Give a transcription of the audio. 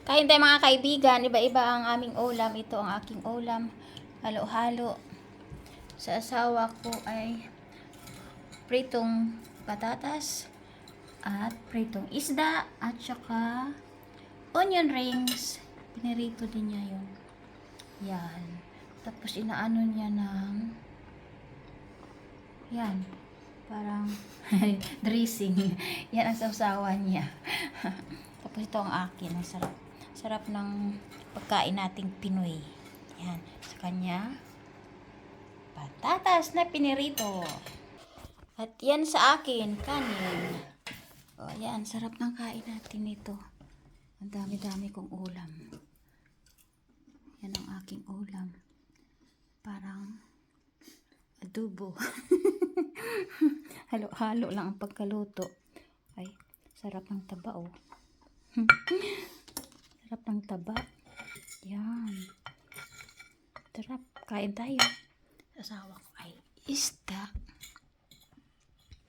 Kain tayo mga kaibigan. Iba-iba ang aming ulam. Ito ang aking ulam. Halo-halo. Sa asawa ko ay pritong patatas at pritong isda at saka onion rings. Pinirito din niya yun. Yan. Tapos inaano niya ng yan. Parang dressing. Yan ang sausawan niya. Tapos ito ang akin. Ang sarap. Sarap ng pagkain nating Pinoy. Yan. Sa kanya, patatas na pinirito. At yan sa akin, kanin. O, yan. Sarap ng kain natin ito. Ang dami-dami kong ulam. Yan ang aking ulam. Parang adobo. Halo-halo lang ang pagkaluto. Ay, sarap ng taba oh. sarap ng taba. Yan. Sarap. Kain tayo. Asawa ko ay isda.